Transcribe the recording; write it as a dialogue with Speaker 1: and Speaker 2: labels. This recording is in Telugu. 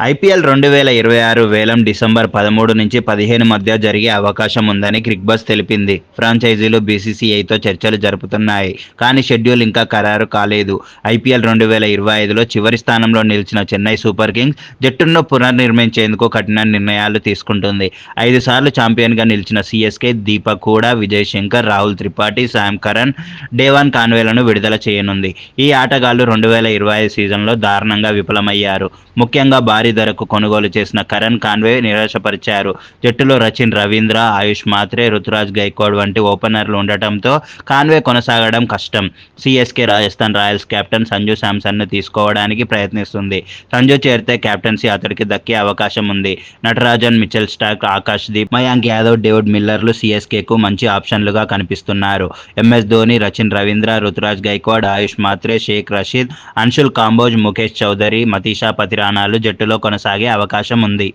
Speaker 1: ఐపీఎల్ రెండు వేల ఇరవై ఆరు వేలం డిసెంబర్ పదమూడు నుంచి పదిహేను మధ్య జరిగే అవకాశం ఉందని క్రిక్బస్ తెలిపింది. ఫ్రాంచైజీలు బీసీసీఐతో చర్చలు జరుపుతున్నాయి. కానీ షెడ్యూల్ ఇంకా ఖరారు కాలేదు. ఐపీఎల్ రెండు వేల ఇరవై ఐదులో చివరి స్థానంలో నిలిచిన చెన్నై సూపర్ కింగ్స్ జట్టును పునర్నిర్మించేందుకు కఠిన నిర్ణయాలు తీసుకుంటుంది. ఐదు సార్లు ఛాంపియన్గా నిలిచిన సిఎస్కే దీపక్ కూడా Vijay Shankar Rahul Tripathi Sam Curran Devon కాన్వేలను విడుదల చేయనుంది. ఈ ఆటగాళ్ళు రెండు వేల ఇరవై ఐదు సీజన్లో దారుణంగా విఫలమయ్యారు. ముఖ్యంగా భారీ ధరకు కొనుగోలు చేసిన కరణ్ కాన్వే నిరాశపరిచారు. జట్టులో రచిన్ రవీంద్ర ఆయుష్ మాత్రే రుతురాజ్ గైక్వాడ్ వంటి ఓపెనర్లు ఉండటంతో కాన్వే కొనసాగడం కష్టం. CSK Rajasthan Royals captain Sanju శాంసన్ను తీసుకోవడానికి ప్రయత్నిస్తుంది. సంజు చేరితే కెప్టెన్సీ అతడికి దక్కే అవకాశం ఉంది. Natarajan Mitchell Starc Akash Deep Mayank Yadav David మిల్లర్లు సిఎస్కేకు మంచి ఆప్షన్లుగా కనిపిస్తున్నారు. ఎంఎస్ ధోని రచిన్ రవీంద్ర రుతురాజ్ గైక్వాడ్ ఆయుష్ మాత్రే షేక్ రషీద్ అన్షుల్ కాంబోజ్ ముఖేష్ చౌదరి మతీషా పతిరానాలు జట్టులో కొనసాగే అవకాశం ఉంది